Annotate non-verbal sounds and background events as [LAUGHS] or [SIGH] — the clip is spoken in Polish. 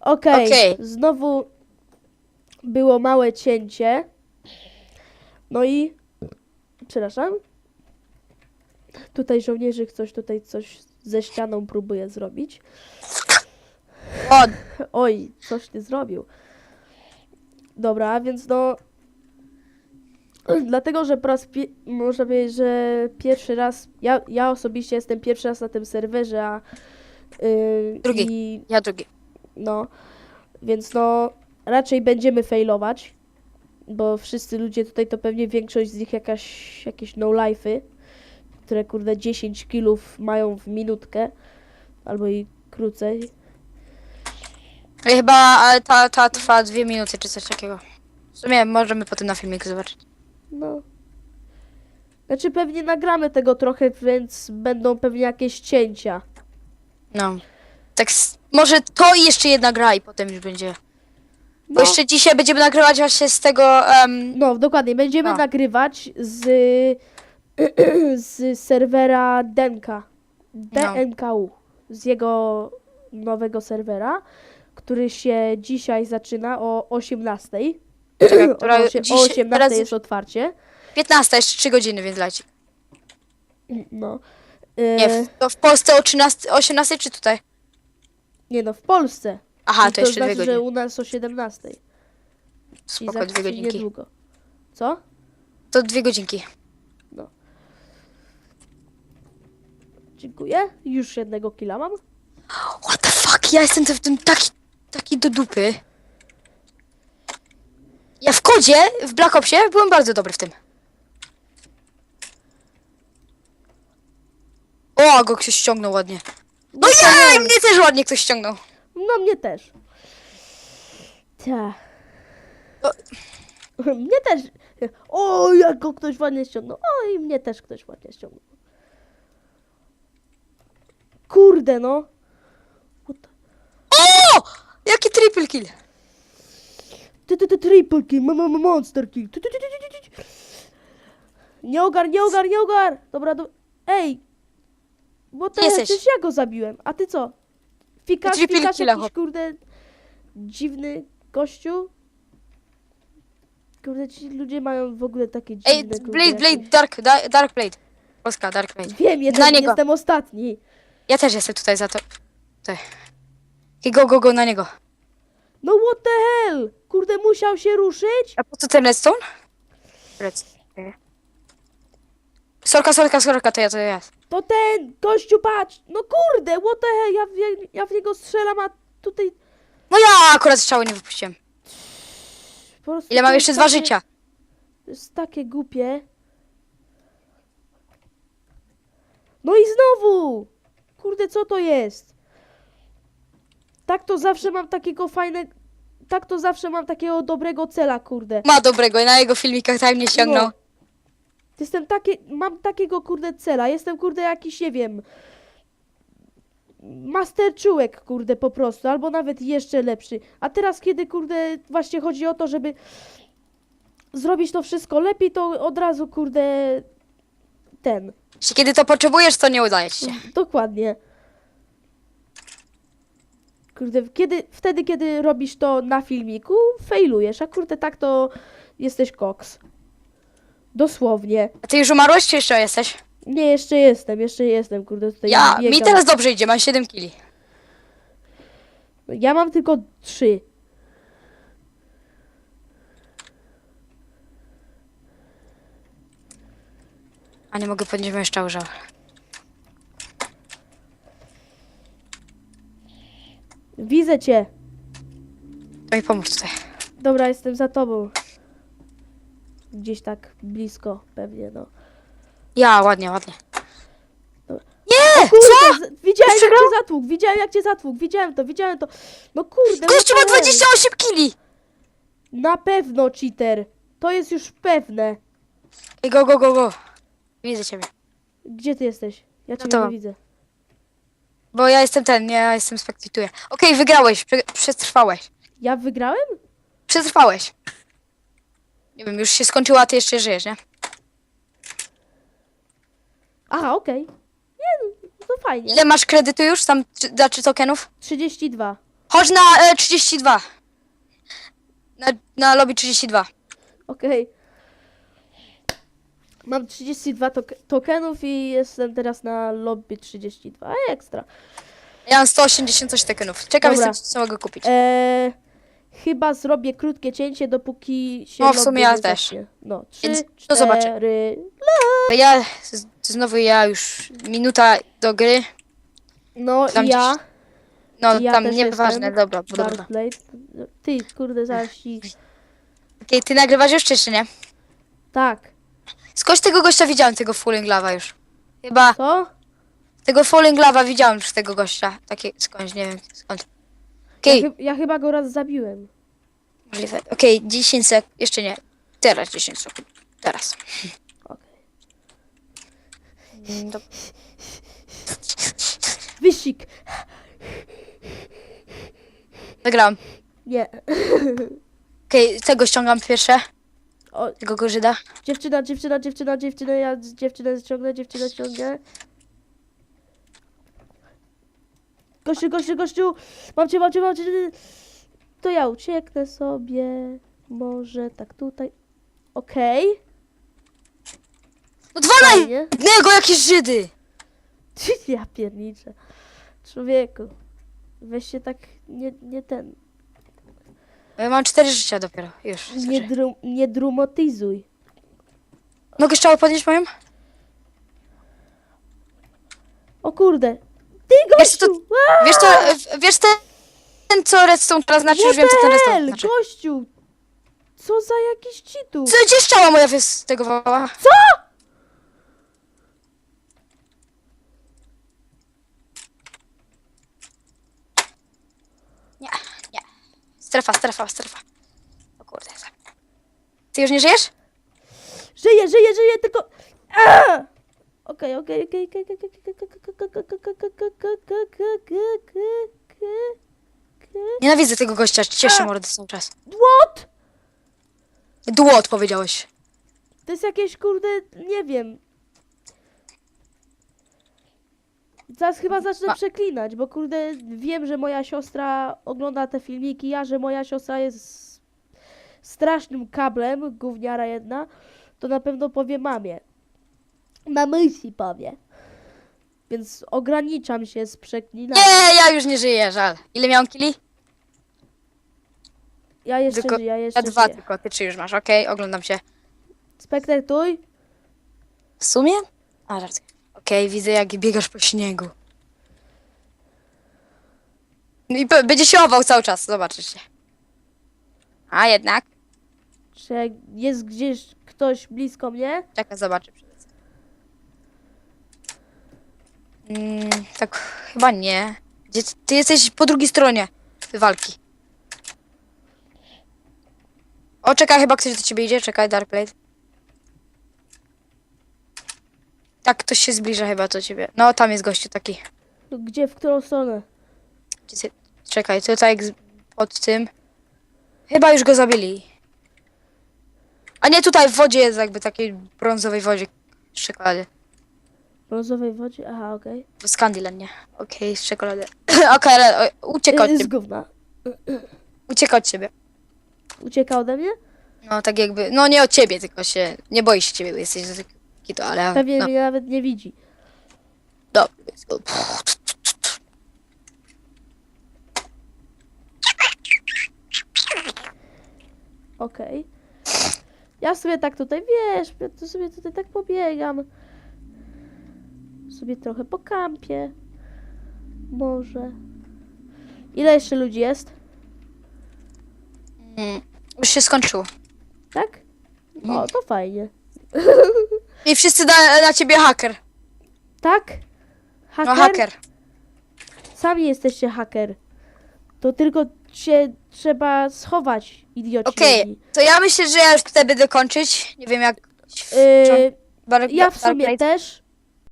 Okej, Okej. znowu było małe cięcie. No i przepraszam. Tutaj żołnierzyk coś tutaj coś ze ścianą próbuje zrobić. O, [LAUGHS] Oj, coś ty zrobił. Dobra, więc no. [CLEARS THROAT] Dlatego, że po raz pi- można powiedzieć, że pierwszy raz. Ja, ja osobiście jestem pierwszy raz na tym serwerze, a. Yy, Drugi. I, ja drugi. no. Więc no. Raczej będziemy failować. Bo wszyscy ludzie tutaj to pewnie większość z nich jakaś, jakieś no life'y, które kurde 10 kilów mają w minutkę. Albo i krócej. I Chyba ale ta, ta trwa dwie minuty czy coś takiego. W sumie możemy potem na filmiku zobaczyć. No. Znaczy pewnie nagramy tego trochę, więc będą pewnie jakieś cięcia. No. Tak, s- może to i jeszcze jedna gra i potem już będzie. Bo No, jeszcze dzisiaj będziemy nagrywać właśnie z tego. em, no dokładnie. Będziemy A. nagrywać z, [CLEARS THROAT] z serwera Denka. DNKU. Z jego nowego serwera, który się dzisiaj zaczyna o 18. Czekaj, [CLEARS THROAT] która o, osie- o 18 teraz- jest otwarcie. 15, jeszcze 3 godziny, więc leci. No. Nie, w, to w Polsce o 13, 18 czy tutaj? nie no, w Polsce. Aha, I to jeszcze znaczy, dwie że godziny. u nas o 17. I Spoko, za dwie godzinki. niedługo. Co? To dwie godzinki. Dziękuję. Już jednego killa mam. What the fuck, ja jestem w tym taki, taki do dupy. Ja w kodzie, w Black Opsie byłem bardzo dobry w tym. O, go ktoś ściągnął ładnie. No nie, mnie też ładnie ktoś ściągnął. No mnie też. Ta. No. Mnie też. O, jak go ktoś ładnie ściągnął. O, i mnie też ktoś ładnie ściągnął. Kurde, no. O! Jaki triple kill. Ty, ty, ty, triple kill, ma- ma- monster kill. Ty, ty, ty, ty, ty. Nie ogar, nie ogar, nie ogar. Dobra, do... Ej. Bo to Jesteś. ja go zabiłem. A ty co? Fikasz, Triple fikasz jakiś kurde dziwny gościu? Kurde, ci ludzie mają w ogóle takie dziwne Ej, kurde, Blade, Blade, jakieś- Dark, da, Dark Blade. Polska, Dark Blade. Wiem, Na jeden, niego. jestem ostatni. Ja też jestem tutaj za to. Tutaj. I go, go, go na niego. No what the hell? Kurde, musiał się ruszyć? A po co ten redstone? Redstone. Sorka, sorka, sorka, to ja, to ja. To ten, gościu, patrz. No kurde, what the hell? Ja, w- ja w niego strzelam, a tutaj No ja akurat strzały nie wypuściłem. po prostu... Ile to mam jest jeszcze dwa takie- życia? To jest takie głupie. No i znowu! Kurde, co to jest? Tak to zawsze mam takiego fajnego... Tak to zawsze mam takiego dobrego cela, kurde. Ma dobrego, na jego filmikach tak mnie ściągnął. No. Jestem takie... Mam takiego, kurde, cela. Jestem, kurde, jakiś, nie wiem... Master czułek, kurde, po prostu. Albo nawet jeszcze lepszy. A teraz, kiedy, kurde, właśnie chodzi o to, żeby zrobić to wszystko lepiej, to od razu, kurde, ten. Kiedy to potrzebujesz, to nie udaje ci się. Dokładnie. Kurde, kiedy, wtedy, kiedy robisz to na filmiku, failujesz, a kurde, tak to jesteś koks. Dosłownie. A ty już umarłeś, czy jeszcze jesteś? Nie, jeszcze jestem, jeszcze jestem, kurde, tutaj Ja, biegam. mi teraz dobrze idzie, mam 7 kili. Ja mam tylko trzy. A nie mogę podnieść jeszcze użył. Widzę cię. To mi pomóż tutaj. Dobra, jestem za tobą. Gdzieś tak blisko, pewnie, no. Ja, ładnie, ładnie. Nie! Co? Kurde, z- widziałem jak Przegrał? cię zatłukł, widziałem jak cię zatłukł, widziałem to, widziałem to. No kurde, Gościu ma what the hell? 28 kili! Na pewno cheater. To jest już pewne. Ej, go, go, go, go. Widzę ciebie. Gdzie ty jesteś? Ja to- nie widzę. Bo ja jestem ten, nie, ja jestem spektytuję. Okej, wygrałeś, prze przetrwałeś. Ja wygrałem? Przetrwałeś. Nie wiem, już się skończyło, a ty jeszcze żyjesz, nie? Aha, okej. Nie, no, to fajnie. Ile masz kredytu już tam, czy- znaczy tokenów? 32. Chodź na e, 32. Na, na lobby 32. Okej. Mam 32 tok tokenów i jestem teraz na lobby 32. Ekstra. Ja mam 180 coś tekenów. Czekam, Dobra. jestem, co mogę kupić. Eee, chyba zrobię krótkie cięcie, dopóki się No, w sumie ja też. zacznie. No, Więc 3, to zobaczę. 4... Ja, z- znowu ja już, minuta do gry. No Tam i ja, No, Ja tam też nieważne, jestem. dobra, dobra. Darkblade. Ty, kurde, zaraz ci... ty nagrywasz już czy jeszcze nie? Tak. Skądś tego gościa widziałem, tego Falling Lava już. Chyba Co? tego Falling Lava widziałem już tego gościa. Takie skądś, nie wiem skąd. Okej, Ja, chy- ja chyba go raz zabiłem. możliwe. Okej, 10 sekund. Jeszcze nie. Teraz 10 sekund. Teraz. Okej. Mm, do- Wyścig! Zagrałam. Nie. Okej, tego ściągam pierwsze. O, Tego gorzyda. dziewczyna, dziewczyna, dziewczyna, dziewczyna, ja z- dziewczynę ściągnę, dziewczynę ściągnę. Gościu, gościu, gościu! Mam cię, mam cię, mam cię! To ja ucieknę sobie. Może tak tutaj. Okej. No dwa na Fajnie. jednego, jakieś Żydy! [LAUGHS] Ja pierniczę. Człowieku. Weź się tak nie, nie ten. Ja mam 4 życia dopiero. Już. Nie, dru, nie drumotyzuj. Mogę strzałę podnieść moją? O kurde. Ty Wiesz, co to- gościu! Aaa! Wiesz co, wiesz ten, ten co redstone teraz znaczy, już wiem co ten redstone znaczy. gościu! Co za jakiś cheatów? Co, gdzie strzała moja wystygowała? Co? Nie, nie. Strefa, strefa, strefa. O kurde. Ty już nie żyjesz? Żyję, żyję, żyję, tylko... Aaa! Okej, okej, okej, okej, okej, okej, okej, Nienawidzę tego gościa, cieszę mordę cały czas. What? Dłot powiedziałeś. To jest jakieś, kurde, nie wiem. Zaraz chyba zacznę przeklinać, bo kurde, wiem, że moja siostra ogląda te filmiki, ja, że moja siostra jest strasznym kablem, gówniara jedna, to na pewno powie mamie. Mamusi powie. Więc ograniczam się z przeklinaniem. Nie, ja już nie żyję, żal. Ile miałem kili? Ja jeszcze Tylko- żyję, ja Ja jeszcze dwa żyję. tylko, ty trzy już masz, okej, oglądam się. Spektaktuj. W sumie? A, żart. Okej, widzę jak biegasz po śniegu. No I pe- będzie się ował cały czas, zobaczycie. A jednak. Czy jest gdzieś ktoś blisko mnie? Czekaj, zobaczę. Mm, tak, chyba nie. Gdzie ty, ty jesteś po drugiej stronie walki. O, czekaj, chyba ktoś do ciebie idzie. Czekaj, Darkblade. Tak, ktoś się zbliża chyba do ciebie. No, tam jest gościu taki. No, Gdzie, w którą stronę? Gdzie Czekaj, tutaj jak z- pod tym. Chyba już go zabili. A nie, tutaj w wodzie jest jakby takiej brązowej wodzie. Z czekolady. W brązowej wodzie? Aha, okej. Z Candyland, nie. Okej, z czekolady. [CLEARS THROAT] Okej, ale o, ucieka od Okay. Z ciebie. gówna. [CLEARS THROAT] Ucieka od ciebie. Ucieka ode mnie? No tak jakby, no nie od ciebie, tylko się, nie boi się ciebie, bo jesteś taki to, ale Pewnie no, mnie nawet nie widzi. dobra. Okej. Ja sobie tak tutaj, wiesz, ja to sobie tutaj tak pobiegam. Sobie trochę po kampie. Może. Ile jeszcze ludzi jest? Mm, Już się skończyło. Tak? O, to fajnie. I wszyscy da, na ciebie haker. Tak? Haker? No haker. Sami jesteście haker. To tylko się trzeba schować, idioci. Okej, to ja myślę, że ja już tutaj będę kończyć. Nie wiem jak... Yy, Bar- ja w sumie Darkblade- też.